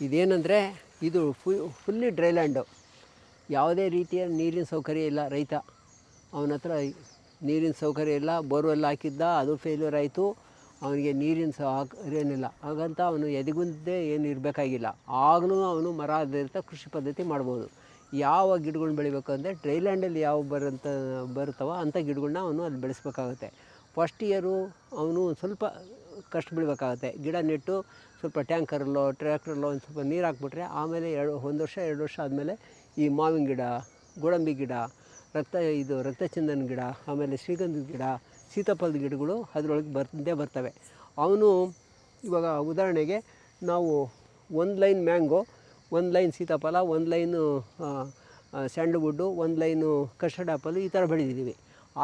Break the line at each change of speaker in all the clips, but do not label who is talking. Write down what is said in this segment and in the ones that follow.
ಇದೇನೆಂದರೆ ಇದು fully dry land. ಯಾವುದೇ ರೀತಿಯ ನೀರಿನ ಸೌಕರ್ಯ ಇಲ್ಲ ರೈತ. ಅವನ ಹತ್ರ ನೀರಿನ ಸೌಕರ್ಯ ಇಲ್ಲ, ಬೋರ್ವೆಲ್ ಹಾಕಿದ್ದ, ಅದು ಫೇಲ್ಯೂರ್ ಆಯಿತು, ಅವನಿಗೆ ನೀರಿನ ಸಹ ಏನಿಲ್ಲ. ಹಾಗಂತ ಅವನು ಎದೆಗುಂದೇ ಏನು ಇರಬೇಕಾಗಿಲ್ಲ. ಆಗಲೂ ಅವನು ಮರ ಆಧಾರಿತ ಕೃಷಿ ಪದ್ಧತಿ ಮಾಡ್ಬೋದು. ಯಾವ ಗಿಡಗಳ್ನ ಬೆಳಿಬೇಕು ಅಂದರೆ ಡ್ರೈ ಲ್ಯಾಂಡಲ್ಲಿ ಯಾವ ಬರೋಂಥ ಬರುತ್ತವೋ ಅಂಥ ಗಿಡಗಳ್ನ ಅವನು ಅಲ್ಲಿ ಬೆಳೆಸ್ಬೇಕಾಗುತ್ತೆ. ಫಸ್ಟ್ ಇಯರು ಅವನು ಸ್ವಲ್ಪ ಕಷ್ಟ ಬೀಳಬೇಕಾಗತ್ತೆ ಗಿಡ ನೆಟ್ಟು ಸ್ವಲ್ಪ ಟ್ಯಾಂಕರಲ್ಲೋ ಟ್ರ್ಯಾಕ್ಟ್ರಲ್ಲೋ ಒಂದು ಸ್ವಲ್ಪ ನೀರು ಹಾಕ್ಬಿಟ್ರೆ ಆಮೇಲೆ ಎರಡು, ಒಂದು ವರ್ಷ, ಎರಡು ವರ್ಷ ಆದಮೇಲೆ ಈ ಮಾವಿನ ಗಿಡ, ಗೋಡಂಬಿ ಗಿಡ, ರಕ್ತ ಇದು ರಕ್ತಚಂದನ ಗಿಡ, ಆಮೇಲೆ ಶ್ರೀಗಂಧದ ಗಿಡ, ಸೀತಾಫಲದ ಗಿಡಗಳು ಅದರೊಳಗೆ ಬಂದೇ ಬರ್ತವೆ. ಅವನು ಇವಾಗ ಉದಾಹರಣೆಗೆ ನಾವು ಒಂದು ಲೈನ್ ಮ್ಯಾಂಗೋ, ಒಂದು ಲೈನ್ ಸೀತಾಫಲ, ಒಂದು ಲೈನು ಸ್ಯಾಂಡಲ್ವುಡ್ಡು, ಒಂದು ಲೈನು ಕಸ್ಟರ್ಡ್ ಆ್ಯಪಲ್ ಈ ಥರ ಬೆಳೆದಿದ್ದೀವಿ.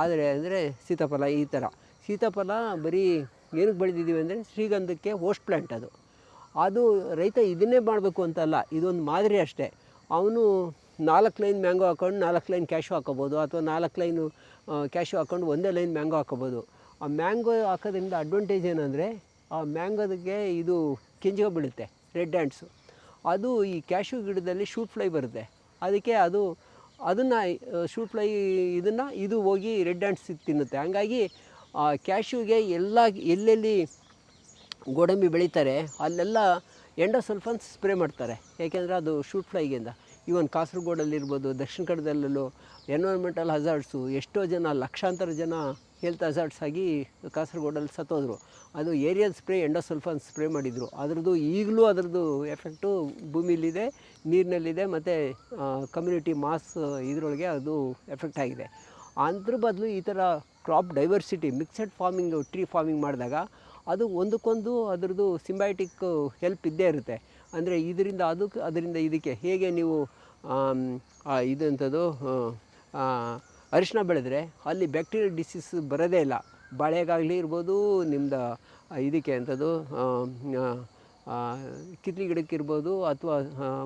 ಆದರೆ, ಅಂದರೆ ಸೀತಾಫಲ ಈ ಥರ ಸೀತಾಫಲ ಬರೀ ಏನಕ್ಕೆ ಬೆಳೆದಿದ್ದೀವಿ ಅಂದರೆ ಶ್ರೀಗಂಧಕ್ಕೆ ಹೋಸ್ಟ್ ಪ್ಲ್ಯಾಂಟ್ ಅದು. ಅದು ರೈತ ಇದನ್ನೇ ಮಾಡಬೇಕು ಅಂತಲ್ಲ, ಇದೊಂದು ಮಾದರಿ ಅಷ್ಟೇ. ಅವನು ನಾಲ್ಕು ಲೈನ್ ಮ್ಯಾಂಗೋ ಹಾಕೊಂಡು ನಾಲ್ಕು ಲೈನ್ ಕ್ಯಾಶು ಹಾಕೋಬೋದು ಅಥವಾ ನಾಲ್ಕು ಲೈನು ಕ್ಯಾಶು ಹಾಕೊಂಡು ಒಂದೇ ಲೈನ್ ಮ್ಯಾಂಗೋ ಹಾಕೋಬೋದು ಆ ಮ್ಯಾಂಗೋ ಹಾಕೋದ್ರಿಂದ ಅಡ್ವಾಂಟೇಜ್ ಏನಂದರೆ, ಆ ಮ್ಯಾಂಗೋದಕ್ಕೆ ಇದು ಕೆಂಜಿಗೆ ಬೀಳುತ್ತೆ, ರೆಡ್ ಹ್ಯಾಂಡ್ಸು. ಅದು ಈ ಕ್ಯಾಶು ಗಿಡದಲ್ಲಿ ಶೂಟ್ ಫ್ಲೈ ಬರುತ್ತೆ. ಅದಕ್ಕೆ ಅದು, ಅದನ್ನು ಶೂಟ್ ಫ್ಲೈ ಇದನ್ನು ಇದು ಹೋಗಿ ರೆಡ್ ಹ್ಯಾಂಡ್ಸ್ ತಿನ್ನುತ್ತೆ. ಹಂಗಾಗಿ ಆ ಕ್ಯಾಶ್ಯೂಗೆ ಎಲ್ಲ ಎಲ್ಲೆಲ್ಲಿ ಗೋಡಂಬಿ ಬೆಳೀತಾರೆ, ಅಲ್ಲೆಲ್ಲ ಎಂಡೋಸಲ್ಫನ್ಸ್ ಸ್ಪ್ರೇ ಮಾಡ್ತಾರೆ. ಏಕೆಂದರೆ ಅದು ಶೂಟ್ ಫ್ಲೈಗಿಂದ. ಈವನ್ ಕಾಸರಗೋಡಲ್ಲಿರ್ಬೋದು ದಕ್ಷಿಣ ಕನ್ನಡದಲ್ಲೂ ಎನ್ವೈರ್ಮೆಂಟಲ್ ಹಜಾರ್ಡ್ಸು ಎಷ್ಟೋ ಜನ, ಲಕ್ಷಾಂತರ ಜನ ಹೆಲ್ತ್ ಹಜಾರ್ಡ್ಸ್ ಆಗಿ ಕಾಸರಗೋಡಲ್ಲಿ ಸತ್ತೋದ್ರು. ಅದು ಏರಿಯಲ್ ಸ್ಪ್ರೇ ಎಂಡೋಸಲ್ಫನ್ಸ್ ಸ್ಪ್ರೇ ಮಾಡಿದರು. ಅದರದ್ದು ಈಗಲೂ ಅದರದ್ದು ಎಫೆಕ್ಟು ಭೂಮಿಲಿದೆ ನೀರಿನಲ್ಲಿದೆ, ಮತ್ತು ಕಮ್ಯುನಿಟಿ ಮಾಸ್ ಇದರೊಳಗೆ ಅದು ಎಫೆಕ್ಟ್ ಆಗಿದೆ. ಅದ್ರ ಬದಲು ಈ ಥರ crop diversity mixed farming tree farming ಮಾಡಿದಾಗ ಅದು ಒಂದಕ್ಕೊಂದು ಅದರದ್ದು ಸಿಂಬಯೋಟಿಕ್ ಹೆಲ್ಪ್ ಇದ್ದೇ ಇರುತ್ತೆ. ಅಂದರೆ ಇದರಿಂದ ಅದಕ್ಕೆ ಅದರಿಂದ ಇದಕ್ಕೆ ಹೇಗೆ ನೀವು ಇದಂಥದ್ದು ಅರಿಶಿನ ಬೆಳೆದ್ರೆ ಅಲ್ಲಿ ಬ್ಯಾಕ್ಟೀರಿಯಲ್ ಡಿಸೀಸ್ ಬರೋದೇ ಇಲ್ಲ. ಬಾಳೆಗಾಗಲಿ ಇರ್ಬೋದು ನಿಮ್ಮದು ಇದಕ್ಕೆ ಅಂಥದ್ದು ಕಿತ್ಲಿ ಗಿಡಕ್ಕಿರ್ಬೋದು ಅಥವಾ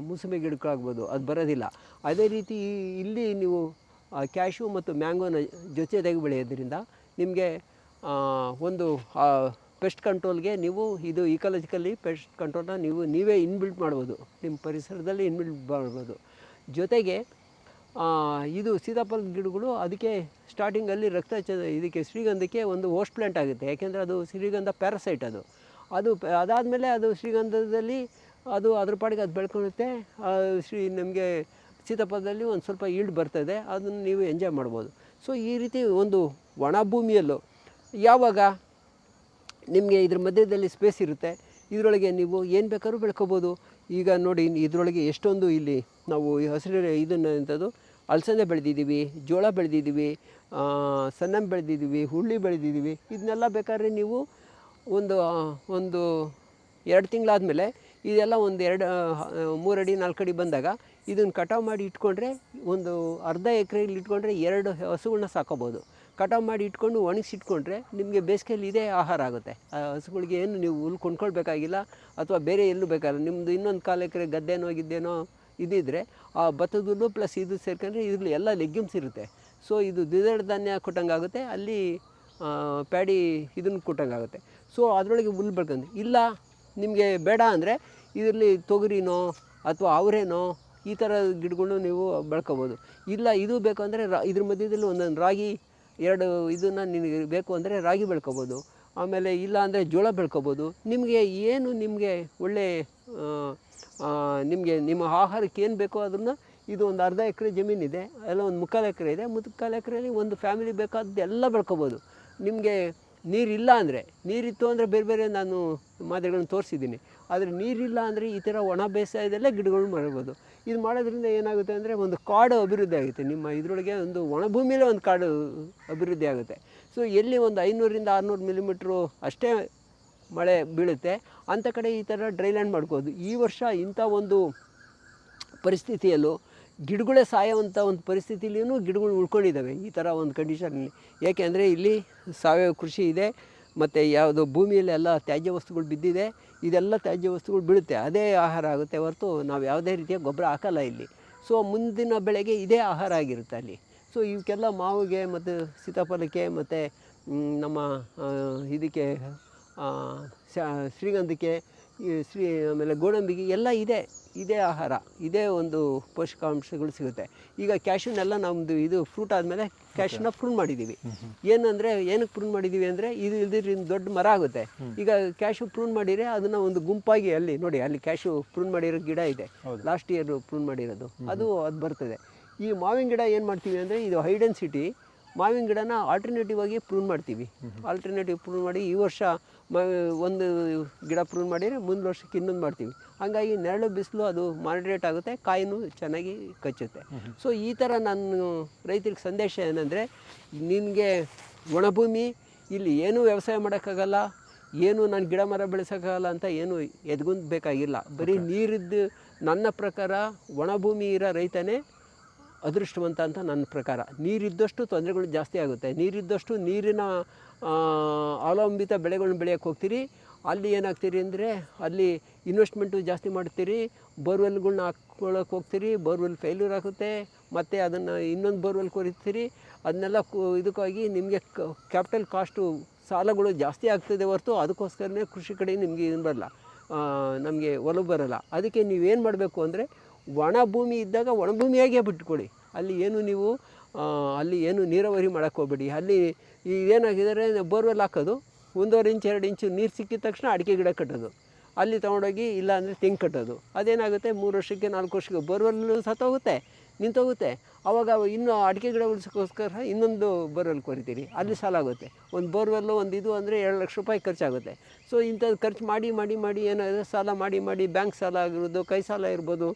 ಮೂಸಂಬಿ ಗಿಡಕ್ಕಾಗ್ಬೋದು, ಅದು ಬರೋದಿಲ್ಲ. ಅದೇ ರೀತಿ ಇಲ್ಲಿ ನೀವು ಕ್ಯಾಶು ಮತ್ತು ಮ್ಯಾಂಗೋನ ಜೊತೆಯಾಗಿ ಬೆಳೆಯೋದ್ರಿಂದ ನಿಮಗೆ ಒಂದು ಪೆಸ್ಟ್ ಕಂಟ್ರೋಲ್ಗೆ ನೀವು ಇದು ಇಕಾಲಜಿಕಲಿ ಪೆಸ್ಟ್ ಕಂಟ್ರೋಲ್ನ ನೀವು, ನೀವೇ ಇನ್ಬಿಲ್ಟ್ ಮಾಡ್ಬೋದು. ನಿಮ್ಮ ಪರಿಸರದಲ್ಲಿ ಇನ್ಬಿಲ್ಟ್ ಮಾಡ್ಬೋದು. ಜೊತೆಗೆ ಇದು ಸೀತಾಫಲದ ಗಿಡಗಳು ಅದಕ್ಕೆ ಸ್ಟಾರ್ಟಿಂಗಲ್ಲಿ ರಕ್ತ ಇದಕ್ಕೆ ಶ್ರೀಗಂಧಕ್ಕೆ ಒಂದು ಹೋಸ್ಟ್ ಪ್ಲಾಂಟ್ ಆಗುತ್ತೆ. ಯಾಕೆಂದರೆ ಅದು ಶ್ರೀಗಂಧ ಪ್ಯಾರಸೈಟ್ ಅದು. ಅದು ಅದಾದಮೇಲೆ ಅದು ಶ್ರೀಗಂಧದಲ್ಲಿ ಅದು ಅದ್ರ ಪಾಡಿಗೆ ಅದು ಬೆಳ್ಕೊಳುತ್ತೆ. ಶ್ರೀ ನಮಗೆ ಸೀತಾಫಲದಲ್ಲಿ ಒಂದು ಸ್ವಲ್ಪ ಈಲ್ಡ್ ಬರ್ತದೆ ಅದನ್ನು ನೀವು ಎಂಜಾಯ್ ಮಾಡ್ಬೋದು. ಸೊ ಈ ರೀತಿ ಒಂದು ಒಣ ಭೂಮಿಯಲ್ಲೂ ಯಾವಾಗ ನಿಮಗೆ ಇದ್ರ ಮಧ್ಯದಲ್ಲಿ ಸ್ಪೇಸ್ ಇರುತ್ತೆ, ಇದರೊಳಗೆ ನೀವು ಏನು ಬೇಕಾದ್ರೂ ಬೆಳ್ಕೋಬೋದು. ಈಗ ನೋಡಿ, ಇದರೊಳಗೆ ಎಷ್ಟೊಂದು ಇಲ್ಲಿ ನಾವು ಈ ಹಸಿರು ಇದನ್ನು ಎಂಥದ್ದು ಅಲಸಂದೆ ಬೆಳೆದಿದ್ದೀವಿ, ಜೋಳ ಬೆಳೆದಿದ್ದೀವಿ ಸನ್ನಂ ಬೆಳೆದಿದ್ದೀವಿ, ಹುಳ್ಳಿ ಬೆಳೆದಿದ್ದೀವಿ, ಇದನ್ನೆಲ್ಲ ಬೇಕಾದ್ರೆ ನೀವು ಒಂದು ಒಂದು ಎರಡು ತಿಂಗಳಾದಮೇಲೆ ಇದೆಲ್ಲ ಒಂದು ಎರಡು ಮೂರು ಅಡಿ ನಾಲ್ಕು ಅಡಿ ಬಂದಾಗ ಇದನ್ನು ಕಟಾವು ಮಾಡಿ ಇಟ್ಕೊಂಡ್ರೆ ಒಂದು ಅರ್ಧ ಎಕರೆಯಲ್ಲಿ ಇಟ್ಕೊಂಡ್ರೆ ಎರಡು ಹಸುಗಳನ್ನ ಸಾಕೋಬೋದು. ಕಟಾವು ಮಾಡಿ ಇಟ್ಕೊಂಡು ಒಣಗಿಸಿ ಇಟ್ಕೊಂಡ್ರೆ ನಿಮಗೆ ಬೇಸಿಗೆಯಲ್ಲಿ ಇದೇ ಆಹಾರ ಆಗುತ್ತೆ. ಆ ಹಸುಗಳಿಗೆ ಏನು ನೀವು ಹುಲ್ಲು ಕೊಂಡ್ಕೊಳ್ಬೇಕಾಗಿಲ್ಲ ಅಥವಾ ಬೇರೆ ಎಲ್ಲೂ ಬೇಕಾಗಿಲ್ಲ. ನಿಮ್ಮದು ಇನ್ನೊಂದು ಕಾಲು ಎಕರೆ ಗದ್ದೆನೋ ಗಿದ್ದೇನೋ ಇದಿದ್ದರೆ ಆ ಭತ್ತದ ಹುಲ್ಲು ಪ್ಲಸ್ ಇದು ಸೇರ್ಕೊಂಡ್ರೆ ಇದರಲ್ಲಿ ಎಲ್ಲ ಲೆಗ್ಯೂಮ್ಸ್ ಇರುತ್ತೆ. ಸೊ ಇದು ದ್ವಿದಳ ಧಾನ್ಯ ಕೊಟ್ಟಂಗಾಗುತ್ತೆ. ಅಲ್ಲಿ ಪ್ಯಾಡಿ ಇದನ್ನು ಕೊಟ್ಟಂಗಾಗುತ್ತೆ. ಸೊ ಅದರೊಳಗೆ ಹುಲ್ಲು ಬೆಳ್ಕೊಂಡು ಇಲ್ಲ, ನಿಮಗೆ ಬೇಡ ಅಂದರೆ ಇದರಲ್ಲಿ ತೊಗರಿನೋ ಅಥವಾ ಅವರೇನೋ ಈ ಥರ ಗಿಡಗಳ್ನು ನೀವು ಬೆಳ್ಕೊಬೋದು. ಇಲ್ಲ ಇದು ಬೇಕು ಅಂದರೆ ರಾ, ಇದ್ರ ಮಧ್ಯದಲ್ಲಿ ಒಂದೊಂದು ರಾಗಿ, ಎರಡು ಇದನ್ನು ನಿನಗೆ ಬೇಕು ಅಂದರೆ ರಾಗಿ ಬೆಳ್ಕೊಬೋದು. ಆಮೇಲೆ ಇಲ್ಲ ಅಂದರೆ ಜೋಳ ಬೆಳ್ಕೊಬೋದು. ನಿಮಗೆ ಏನು ನಿಮಗೆ ಒಳ್ಳೆ ನಿಮಗೆ ನಿಮ್ಮ ಆಹಾರಕ್ಕೆ ಏನು ಬೇಕೋ ಅದನ್ನು ಇದು ಒಂದು ಅರ್ಧ ಎಕರೆ ಜಮೀನಿದೆ, ಎಲ್ಲ ಒಂದು ಮುಕ್ಕಾಲು ಎಕರೆ ಇದೆ. ಮುಕ್ಕಾಲು ಎಕರೆಯಲ್ಲಿ ಒಂದು ಫ್ಯಾಮಿಲಿ ಬೇಕಾದ್ದು ಎಲ್ಲ ಬೆಳ್ಕೊಬೋದು. ನಿಮಗೆ ನೀರಿಲ್ಲ ಅಂದರೆ, ನೀರಿತ್ತು ಅಂದರೆ ಬೇರೆ ಬೇರೆ ನಾನು ಮಾದರಿಗಳನ್ನು ತೋರಿಸಿದ್ದೀನಿ. ಆದರೆ ನೀರಿಲ್ಲ ಅಂದರೆ ಈ ಥರ ಒಣ ಬೇಸಾಯದಲ್ಲೇ ಗಿಡಗಳು ಮಾಡ್ಬೋದು ಇದು ಮಾಡೋದ್ರಿಂದ ಏನಾಗುತ್ತೆ ಅಂದರೆ ಒಂದು ಕಾಡು ಅಭಿವೃದ್ಧಿ ಆಗುತ್ತೆ. ನಿಮ್ಮ ಇದರೊಳಗೆ ಒಂದು ಒಣಭೂಮಿಲೇ ಒಂದು ಕಾಡು ಅಭಿವೃದ್ಧಿ ಆಗುತ್ತೆ. ಸೊ ಎಲ್ಲಿ ಒಂದು ಐನೂರಿಂದ ಆರುನೂರು ಮಿಲಿಮೀಟ್ರು ಅಷ್ಟೇ ಮಳೆ ಬೀಳುತ್ತೆ ಅಂಥ ಕಡೆ ಈ ಥರ ಡ್ರೈಲ್ಯಾಂಡ್ ಮಾಡ್ಕೋದು ಈ ವರ್ಷ ಇಂಥ ಒಂದು ಪರಿಸ್ಥಿತಿಯಲ್ಲೂ ಗಿಡಗಳೇ ಸಾಯೋವಂಥ ಒಂದು ಪರಿಸ್ಥಿತಿಲಿಯೂ ಗಿಡಗಳು ಉಳ್ಕೊಂಡಿದ್ದಾವೆ ಈ ಥರ ಒಂದು ಕಂಡೀಷನಲ್ಲಿ ಏಕೆಂದರೆ ಇಲ್ಲಿ ಸಾವಯವ ಕೃಷಿ ಇದೆ. ಮತ್ತು ಯಾವುದು ಭೂಮಿಯಲ್ಲಿ ಎಲ್ಲ ತ್ಯಾಜ್ಯ ವಸ್ತುಗಳು ಬಿದ್ದಿದೆ, ಇದೆಲ್ಲ ತ್ಯಾಜ್ಯ ವಸ್ತುಗಳು ಬೀಳುತ್ತೆ, ಅದೇ ಆಹಾರ ಆಗುತ್ತೆ ಹೊರತು ನಾವು ಯಾವುದೇ ರೀತಿಯ ಗೊಬ್ಬರ ಹಾಕಲ್ಲ ಇಲ್ಲಿ. ಸೊ ಮುಂದಿನ ಬೆಳೆಗೆ ಇದೇ ಆಹಾರ ಆಗಿರುತ್ತೆ ಅಲ್ಲಿ. ಸೊ ಇವಕ್ಕೆಲ್ಲ ಮಾವಿಗೆ ಮತ್ತು ಸೀತಾಫಲಕ್ಕೆ ಮತ್ತು ನಮ್ಮ ಇದಕ್ಕೆ ಶ್ರೀಗಂಧಕ್ಕೆ ಶ್ರೀ, ಆಮೇಲೆ ಗೋಡಂಬಿಗೆ ಎಲ್ಲ ಇದೆ, ಇದೇ ಆಹಾರ, ಇದೇ ಒಂದು ಪೋಷಕಾಂಶಗಳು ಸಿಗುತ್ತೆ. ಈಗ ಕ್ಯಾಶ್ಯೂನೆಲ್ಲ ನಮ್ಮದು ಇದು ಫ್ರೂಟ್ ಆದಮೇಲೆ ಕ್ಯಾಶನ್ನ ಪ್ರೂನ್ ಮಾಡಿದ್ದೀವಿ ಏನಂದರೆ ಏನಕ್ಕೆ ಪ್ರೂನ್ ಮಾಡಿದ್ದೀವಿ ಅಂದರೆ ಇದು ಇಲ್ದಿದ್ರಿಂದ ದೊಡ್ಡ ಮರ ಆಗುತ್ತೆ. ಈಗ ಕ್ಯಾಶು ಪ್ರೂನ್ ಮಾಡಿದರೆ ಅದನ್ನು ಒಂದು ಗುಂಪಾಗಿ ಅಲ್ಲಿ ನೋಡಿ ಅಲ್ಲಿ ಕ್ಯಾಶು ಪ್ರೂನ್ ಮಾಡಿರೋ ಗಿಡ ಇದೆ. ಲಾಸ್ಟ್ ಇಯರ್ ಪ್ರೂನ್ ಮಾಡಿರೋದು. ಅದು ಅದು ಬರ್ತದೆ. ಈ ಮಾವಿನ ಗಿಡ ಏನು ಮಾಡ್ತೀವಿ ಅಂದರೆ ಇದು ಹೈ ಡೆನ್ಸಿಟಿ ಮಾವಿನ ಗಿಡನ ಆಲ್ಟರ್ನೇಟಿವ್ ಆಗಿ ಪ್ರೂನ್ ಮಾಡ್ತೀವಿ. ಆಲ್ಟರ್ನೇಟಿವ್ ಪ್ರೂನ್ ಮಾಡಿ ಈ ವರ್ಷ ಒಂದು ಗಿಡ ಪ್ರೂನ್ ಮಾಡಿದರೆ ಮುಂದಿನ ವರ್ಷಕ್ಕೆ ಇನ್ನೊಂದು ಮಾಡ್ತೀವಿ. ಹಾಗಾಗಿ ನೆರಳು ಬಿಸಿಲು ಅದು ಮಾಡ್ರೇಟ್ ಆಗುತ್ತೆ ಕಾಯಿನೂ ಚೆನ್ನಾಗಿ ಕಚ್ಚುತ್ತೆ. ಸೊ ಈ ಥರ ನಾನು ರೈತರಿಗೆ ಸಂದೇಶ ಏನಂದರೆ ನಿನಗೆ ಒಣಭೂಮಿ ಇಲ್ಲಿ ಏನೂ ವ್ಯವಸಾಯ ಮಾಡೋಕ್ಕಾಗಲ್ಲ ಏನು ನಾನು ಗಿಡ ಮರ ಬೆಳೆಸೋಕ್ಕಾಗಲ್ಲ ಅಂತ ಏನು ಎದ್ಗುಂದ್ ಬೇಕಾಗಿಲ್ಲ. ಬರೀ ನೀರಿದ್ದು ನನ್ನ ಪ್ರಕಾರ ಒಣಭೂಮಿ ಇರೋ ರೈತನೇ ಅದೃಷ್ಟವಂತ ಅಂತ ನನ್ನ ಪ್ರಕಾರ. ನೀರಿದ್ದಷ್ಟು ತೊಂದರೆಗಳು ಜಾಸ್ತಿ ಆಗುತ್ತೆ. ನೀರಿದ್ದಷ್ಟು ನೀರಿನ ಅವಲಂಬಿತ ಬೆಳೆಗಳನ್ನ ಬೆಳೆಯೋಕ್ಕೆ ಹೋಗ್ತೀರಿ. ಅಲ್ಲಿ ಏನಾಗ್ತೀರಿ ಅಂದರೆ, ಅಲ್ಲಿ ಇನ್ವೆಸ್ಟ್ಮೆಂಟು ಜಾಸ್ತಿ ಮಾಡ್ತೀರಿ. ಬೋರ್ವೆಲ್ಗಳ್ನ ಹಾಕ್ಕೊಳ್ಳೋಕೆ ಹೋಗ್ತೀರಿ. ಬೋರ್ವೆಲ್ ಫೇಲ್ಯೂರ್ ಆಗುತ್ತೆ. ಮತ್ತು ಅದನ್ನು ಇನ್ನೊಂದು ಬೋರ್ವೆಲ್ ಕೊರಿತೀರಿ. ಅದನ್ನೆಲ್ಲ ಇದಕ್ಕಾಗಿ ನಿಮಗೆ ಕ್ಯಾಪಿಟಲ್ ಕಾಸ್ಟು ಸಾಲಗಳು ಜಾಸ್ತಿ ಆಗ್ತದೆ ಹೊರತು ಅದಕ್ಕೋಸ್ಕರನೇ ಕೃಷಿ ಕಡೆ ನಿಮಗೆ ಇದು ಬರಲ್ಲ. ನಮಗೆ ಒಲವು ಬರಲ್ಲ. ಅದಕ್ಕೆ ನೀವೇನು ಮಾಡಬೇಕು ಅಂದರೆ ಒಣ ಭೂಮಿ ಇದ್ದಾಗ ಒಣ ಭೂಮಿಯಾಗೇ ಬಿಟ್ಕೊಡಿ. ಅಲ್ಲಿ ಏನು ನೀವು ಅಲ್ಲಿ ಏನು ನೀರಾವರಿ ಮಾಡೋಕ್ಕೆ ಹೋಗ್ಬೇಡಿ. ಅಲ್ಲಿ ಏನಾಗಿದ್ದಾರೆ, ಬೋರ್ವೆಲ್ ಹಾಕೋದು. ಒಂದೂವರೆ ಇಂಚು, ಎರಡು ಇಂಚು ನೀರು ಸಿಕ್ಕಿದ ತಕ್ಷಣ ಅಡಿಕೆ ಗಿಡ ಕಟ್ಟೋದು. ಅಲ್ಲಿ ತೊಗೊಂಡೋಗಿ ಇಲ್ಲ ಅಂದರೆ ತೆಂಗು ಕಟ್ಟೋದು. ಅದೇನಾಗುತ್ತೆ, ಮೂರು ವರ್ಷಕ್ಕೆ, ನಾಲ್ಕು ವರ್ಷಕ್ಕೆ ಬೋರ್ವೆಲ್ ಸತ್ತೋಗುತ್ತೆ ನಿಂತೋಗುತ್ತೆ. ಆವಾಗ ಇನ್ನೂ ಅಡಿಕೆ ಗಿಡ ಉಳಿಸೋಕ್ಕೋಸ್ಕರ ಇನ್ನೊಂದು ಬೋರ್ವೆಲ್ ಕೊರಿತೀರಿ. ಅಲ್ಲಿ ಸಾಲ ಆಗುತ್ತೆ ಒಂದು ಬೋರ್ವೆಲ್ಲು, ಒಂದು ಇದು ಅಂದರೆ ಎರಡು ಲಕ್ಷ ರೂಪಾಯಿ ಖರ್ಚಾಗುತ್ತೆ. ಸೊ ಇಂಥದ್ದು ಖರ್ಚು ಮಾಡಿ ಮಾಡಿ ಮಾಡಿ ಏನಾದರೂ ಸಾಲ ಮಾಡಿ ಮಾಡಿ ಬ್ಯಾಂಕ್ ಸಾಲ ಆಗಿರ್ಬೋದು, ಕೈ ಸಾಲ ಇರ್ಬೋದು.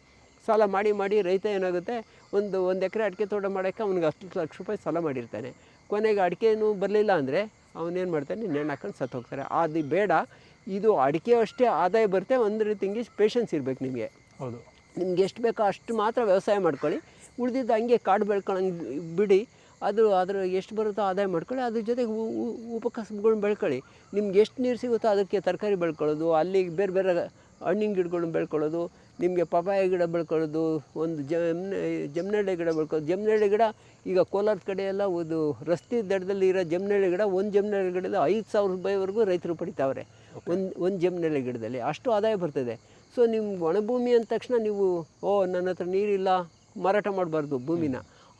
ಸಾಲ ಮಾಡಿ ಮಾಡಿ ರೈತ ಏನಾಗುತ್ತೆ? ಒಂದು ಒಂದು ಎಕರೆ ಅಡಿಕೆ ತೋಟ ಮಾಡೋಕ್ಕೆ ಅವ್ನಿಗೆ ಹತ್ತು ಲಕ್ಷ ರೂಪಾಯಿ ಸಾಲ ಮಾಡಿರ್ತಾನೆ. ಕೊನೆಗೆ ಅಡಿಕೆನೂ ಬರಲಿಲ್ಲ ಅಂದರೆ ಅವನೇನು ಮಾಡ್ತಾನೆ? ನೆಣ್ಣು ಹಾಕೊಂಡು ಸತ್ತು ಹೋಗ್ತಾರೆ. ಅದು ಬೇಡ. ಇದು ಅಡಿಕೆ ಅಷ್ಟೇ ಆದಾಯ ಬರುತ್ತೆ. ಒಂದು ರೀತಿಂಗೆ ಪೇಷನ್ಸ್ ಇರಬೇಕು ನಿಮಗೆ.
ಹೌದು.
ನಿಮ್ಗೆ ಎಷ್ಟು ಬೇಕೋ ಅಷ್ಟು ಮಾತ್ರ ವ್ಯವಸಾಯ ಮಾಡ್ಕೊಳ್ಳಿ. ಉಳಿದಿದ್ದು ಹಂಗೆ ಕಾಡು ಬೆಳ್ಕೊಳಂಗೆ ಬಿಡಿ. ಅದು ಅದ್ರ ಎಷ್ಟು ಬರುತ್ತೋ ಆದಾಯ ಮಾಡ್ಕೊಳ್ಳಿ. ಅದ್ರ ಜೊತೆಗೆ ಉ- ಉ- ಉಪಕಸಬುಗಳ್ನ ಬೆಳ್ಕೊಳ್ಳಿ. ನಿಮ್ಗೆ ಎಷ್ಟು ನೀರು ಸಿಗುತ್ತೋ ಅದಕ್ಕೆ ತರಕಾರಿ ಬೆಳ್ಕೊಳ್ಳೋದು ಅಲ್ಲಿ ಬೇರೆ ಬೇರೆ ಹಣ್ಣಿನ ಗಿಡಗಳನ್ನ ಬೆಳ್ಕೊಳ್ಳೋದು ನಿಮಗೆ ಪಪಾಯ ಗಿಡ ಬೆಳ್ಕೊಳ್ಳೋದು ಒಂದು ಜಮ್ನೆ ಜಮ್ನಳ್ಳಿ ಗಿಡ ಬೆಳ್ಕೊಳ್ಳೋದು. ಜಮ್ನಳ್ಳಿ ಗಿಡ ಈಗ ಕೋಲಾರ ಕಡೆ ಎಲ್ಲ ಒಂದು ರಸ್ತೆ ದಡದಲ್ಲಿ ಇರೋ ಜಮ್ನಳ್ಳಿ ಗಿಡ ಒಂದು ಜಮ್ನಳ್ಳಿ ಗಿಡದಲ್ಲಿ ಐದು ಸಾವಿರ ರೂಪಾಯಿವರೆಗೂ ರೈತರು ಪಡಿತಾವ್ರೆ. ಒಂದು ಒಂದು ಜಮ್ನಳ್ಳಿ ಗಿಡದಲ್ಲಿ. ಅಷ್ಟು ಆದಾಯ ಬರ್ತದೆ. ಸೊ ನಿಮ್ಮ ಒಣಭೂಮಿ ಅಂದ ತಕ್ಷಣ ನೀವು ಓ ನನ್ನ ಹತ್ರ ನೀರಿಲ್ಲ ಮಾರಾಟ ಮಾಡಬಾರ್ದು ಭೂಮಿನ.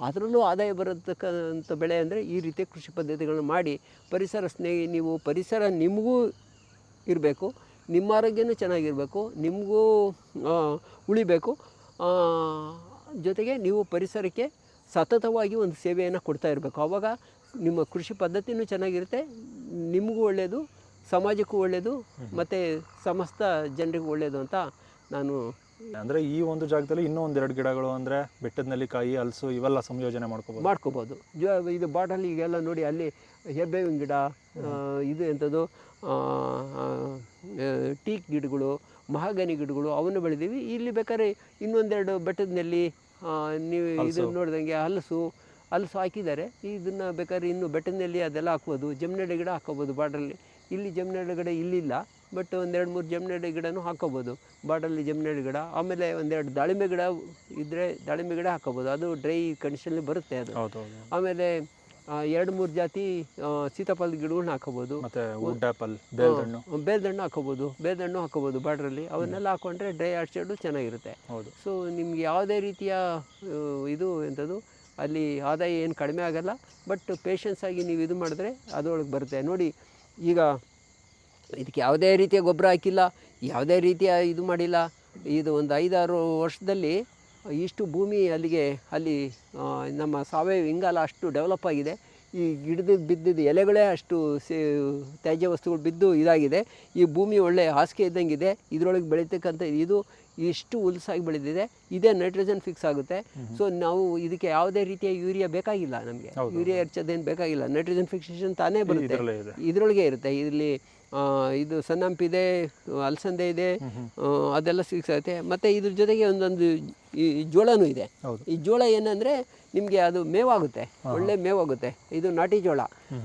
ಅದರಲ್ಲೂ ಆದಾಯ ಬರತಕ್ಕಂಥ ಬೆಳೆ ಅಂದರೆ ಈ ರೀತಿಯ ಕೃಷಿ ಪದ್ಧತಿಗಳನ್ನ ಮಾಡಿ ಪರಿಸರ ಸ್ನೇಹಿ ನೀವು ಪರಿಸರ ನಿಮಗೂ ಇರಬೇಕು. ನಿಮ್ಮ ಆರೋಗ್ಯನೂ ಚೆನ್ನಾಗಿರಬೇಕು ನಿಮಗೂ ಉಳಿಬೇಕು. ಜೊತೆಗೆ ನೀವು ಪರಿಸರಕ್ಕೆ ಸತತವಾಗಿ ಒಂದು ಸೇವೆಯನ್ನು ಕೊಡ್ತಾ ಇರಬೇಕು. ಆವಾಗ ನಿಮ್ಮ ಕೃಷಿ ಪದ್ಧತಿನೂ ಚೆನ್ನಾಗಿರುತ್ತೆ ನಿಮಗೂ ಒಳ್ಳೆಯದು ಸಮಾಜಕ್ಕೂ ಒಳ್ಳೆಯದು ಮತ್ತು ಸಮಸ್ತ ಜನರಿಗೂ ಒಳ್ಳೆಯದು ಅಂತ ನಾನು
ಅಂದರೆ ಈ ಒಂದು ಜಾಗದಲ್ಲಿ ಇನ್ನೂ ಒಂದೆರಡು ಗಿಡಗಳು ಅಂದರೆ ಬೆಟ್ಟದ ನೆಲ್ಲಿಕಾಯಿ ಹಲಸು ಇವೆಲ್ಲ ಸಂಯೋಜನೆ ಮಾಡ್ಕೋಬೋದು?
ಮಾಡ್ಕೋಬೋದು. ಜ ಇದು ಬಾಟಲ್ ಈಗೆಲ್ಲ ನೋಡಿ ಅಲ್ಲಿ ಹೆಬ್ಬೇವಿನ ಗಿಡ ಇದು ಎಂಥದ್ದು ಟೀಕ್ ಗಿಡಗಳು ಮಹಾಗನಿ ಗಿಡಗಳು ಅವನ್ನು ಬೆಳೆದೀವಿ. ಇಲ್ಲಿ ಬೇಕಾದ್ರೆ ಇನ್ನೊಂದೆರಡು ಬೆಟ್ಟದಲ್ಲಿ ನೀವು ಇದು ನೋಡಿದಂಗೆ ಹಲಸು ಹಲಸು ಹಾಕಿದ್ದಾರೆ. ಇದನ್ನು ಬೇಕಾದ್ರೆ ಇನ್ನು ಬೆಟ್ಟದಲ್ಲಿ ಅದೆಲ್ಲ ಹಾಕ್ಬೋದು. ಜಮ್ನಡೆ ಗಿಡ ಹಾಕೋಬೋದು ಬಾರ್ಡ್ರಲ್ಲಿ. ಇಲ್ಲಿ ಜಮ್ನಡೆ ಗಿಡ ಇಲ್ಲಿಲ್ಲ ಬಟ್ ಒಂದೆರಡು ಮೂರು ಜಮ್ನಡೆ ಗಿಡನೂ ಹಾಕೋಬೋದು ಬಾರ್ಡಲ್ಲಿ ಜಮ್ನಡೆ ಗಿಡ ಆಮೇಲೆ ಒಂದೆರಡು ದಾಳಿಂಬೆ ಗಿಡ ಇದ್ದರೆ ದಾಳಿಂಬೆ ಗಿಡ ಹಾಕೋಬೋದು ಅದು ಡ್ರೈ ಕಂಡೀಷನಲ್ಲಿ ಬರುತ್ತೆ ಅದು. ಆಮೇಲೆ ಎರಡು ಮೂರು ಜಾತಿ ಸೀತಾಫಲ ಸೀತಾಫಲದ ಗಿಡಗಳನ್ನ ಹಾಕೋಬೋದು.
ಮತ್ತೆ ಬೇಲ್ದಣ್ಣು.
ಬೇಲ್ದಣ್ಣು ಹಾಕೋಬೋದು. ಬೇಲ್ದಣ್ಣು ಹಾಕೋಬೋದು ಬಾರ್ಡ್ರಲ್ಲಿ ಅವನ್ನೆಲ್ಲ ಹಾಕೊಂಡ್ರೆ ಡ್ರೈ ಆರ್ಚರ್ಡು ಚೆನ್ನಾಗಿರುತ್ತೆ.
ಹೌದು.
ಸೊ ನಿಮ್ಗೆ ಯಾವುದೇ ರೀತಿಯ ಇದು ಎಂಥದ್ದು ಅಲ್ಲಿ ಆದಾಯ ಏನು ಕಡಿಮೆ ಆಗಲ್ಲ. ಬಟ್ ಪೇಷನ್ಸ್ ಆಗಿ ನೀವು ಇದು ಮಾಡಿದ್ರೆ ಅದರೊಳಗೆ ಬರುತ್ತೆ. ನೋಡಿ ಈಗ ಇದಕ್ಕೆ ಯಾವುದೇ ರೀತಿಯ ಗೊಬ್ಬರ ಹಾಕಿಲ್ಲ ಯಾವುದೇ ರೀತಿಯ ಇದು ಮಾಡಿಲ್ಲ. ಇದು ಒಂದು ಐದಾರು ವರ್ಷದಲ್ಲಿ ಇಷ್ಟು ಭೂಮಿ ಅಲ್ಲಿಗೆ ಅಲ್ಲಿ ನಮ್ಮ ಸಾವಯವ ಇಂಗಾಲ ಅಷ್ಟು ಡೆವಲಪ್ ಆಗಿದೆ. ಈ ಗಿಡದ ಬಿದ್ದಿದ್ದ ಎಲೆಗಳೇ ಅಷ್ಟು ಸೇ ತ್ಯಾಜ್ಯ ವಸ್ತುಗಳು ಬಿದ್ದು ಇದಾಗಿದೆ. ಈ ಭೂಮಿ ಒಳ್ಳೆ ಹಾಸಿಗೆ ಇದ್ದಂಗಿದೆ. ಇದರೊಳಗೆ ಬೆಳೀತಕ್ಕಂಥ ಇದು ಇಷ್ಟು ಉಲ್ಸಾಗಿ ಬೆಳೆದಿದೆ. ಇದೇ ನೈಟ್ರೋಜನ್ ಫಿಕ್ಸ್ ಆಗುತ್ತೆ. ಸೊ ನಾವು ಇದಕ್ಕೆ ಯಾವುದೇ ರೀತಿಯ ಯೂರಿಯಾ ಬೇಕಾಗಿಲ್ಲ ನಮಗೆ. ಯೂರಿಯಾ ಎರ್ಚೋದೇನು ಬೇಕಾಗಿಲ್ಲ. ನೈಟ್ರೋಜನ್ ಫಿಕ್ಸೇಷನ್ ತಾನೇ ಬರುತ್ತೆ. ಇದರೊಳಗೆ ಇರುತ್ತೆ. ಇಲ್ಲಿ ಇದು ಸನ್ನಂಪಿದೆ ಅಲಸಂದೆ ಇದೆ ಅದೆಲ್ಲ ಸಿಗ್ಸತ್ತೆ ಮತ್ತು ಇದ್ರ ಜೊತೆಗೆ ಒಂದೊಂದು ಈ ಜೋಳನೂ ಇದೆ. ಈ ಜೋಳ ಏನಂದರೆ ನಿಮಗೆ ಅದು ಮೇವಾಗುತ್ತೆ. ಒಳ್ಳೆ ಮೇವಾಗುತ್ತೆ. ಇದು ನಾಟಿ ಜೋಳ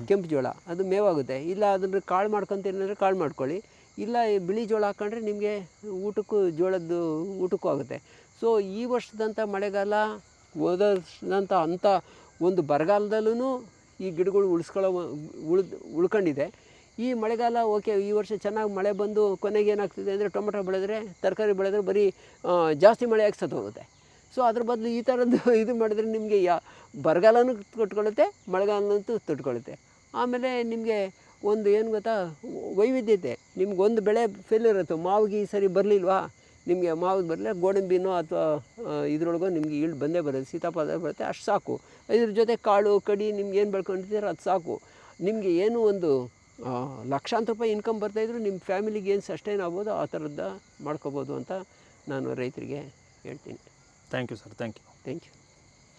ಕೆಂಪು ಜೋಳ ಅದು ಮೇವಾಗುತ್ತೆ. ಇಲ್ಲ ಅದನ್ನು ಕಾಳು ಮಾಡ್ಕೊತೀನಂದ್ರೆ ಕಾಳು ಮಾಡ್ಕೊಳ್ಳಿ. ಇಲ್ಲ ಬಿಳಿ ಜೋಳ ಹಾಕೊಂಡ್ರೆ ನಿಮಗೆ ಊಟಕ್ಕೂ ಜೋಳದ್ದು ಊಟಕ್ಕೂ ಆಗುತ್ತೆ. ಸೊ ಈ ವರ್ಷದಂಥ ಮಳೆಗಾಲ ಹೋದ ವರ್ಷದಂಥ ಅಂಥ ಒಂದು ಬರಗಾಲದಲ್ಲೂ ಈ ಗಿಡಗಳು ಉಳಿಸ್ಕೊಳ್ಳೋ ಉಳ್ದು ಉಳ್ಕೊಂಡಿದೆ. ಈ ಮಳೆಗಾಲ, ಓಕೆ, ಈ ವರ್ಷ ಚೆನ್ನಾಗಿ ಮಳೆ ಬಂದು ಕೊನೆಗೆ ಏನಾಗ್ತಿದೆ ಅಂದರೆ ಟೊಮೆಟೊ ಬೆಳೆದ್ರೆ, ತರಕಾರಿ ಬೆಳೆದ್ರೆ ಬರೀ ಜಾಸ್ತಿ ಮಳೆ ಆಗಿ ಹೋಗುತ್ತೆ. ಸೊ ಅದ್ರ ಬದಲು ಈ ಥರದ್ದು ಇದು ಮಾಡಿದ್ರೆ ನಿಮಗೆ ಯಾ, ಬರಗಾಲನೂ ತೊಟ್ಕೊಳ್ಳುತ್ತೆ, ಮಳೆಗಾಲನಂತೂ ತೊಟ್ಕೊಳ್ಳುತ್ತೆ. ಆಮೇಲೆ ನಿಮಗೆ ಒಂದು ಏನು ಗೊತ್ತಾ, ವೈವಿಧ್ಯತೆ ನಿಮ್ಗೆ ಒಂದು ಬೆಳೆ ಫೇಲ್ಯೂರ್ ಇರುತ್ತೆ, ಮಾವಿಗೆ ಈ ಸರಿ ಬರಲಿಲ್ವಾ? ನಿಮಗೆ ಮಾವಿಗೆ ಬರಲಿ ಗೋಡಂಬಿನೋ ಅಥವಾ ಇದ್ರೊಳಗೋ ನಿಮಗೆ ಈಲ್ಡ್ ಬಂದೇ ಬರುತ್ತೆ, ಸೀತಾಫಲ ಬರುತ್ತೆ, ಅಷ್ಟು ಸಾಕು. ಇದ್ರ ಜೊತೆ ಕಾಳು, ಕಡಿ, ನಿಮ್ಗೆ ಏನು ಬೆಳ್ಕೊಂಡಿದ್ದೀರ ಅದು ಸಾಕು. ನಿಮಗೆ ಏನು ಒಂದು ಲಕ್ಷಾಂತರ ರೂಪಾಯಿ ಇನ್ಕಮ್ ಬರ್ತಾಯಿದ್ರು ನಿಮ್ಮ ಫ್ಯಾಮಿಲಿಗೆ ಏನು ಸಸ್ಟೈನ್ ಆಗ್ಬೋದು ಆ ಥರದ್ದು ಮಾಡ್ಕೋಬೋದು ಅಂತ ನಾನು ರೈತರಿಗೆ ಹೇಳ್ತೀನಿ.
Thank you sir thank you
thank you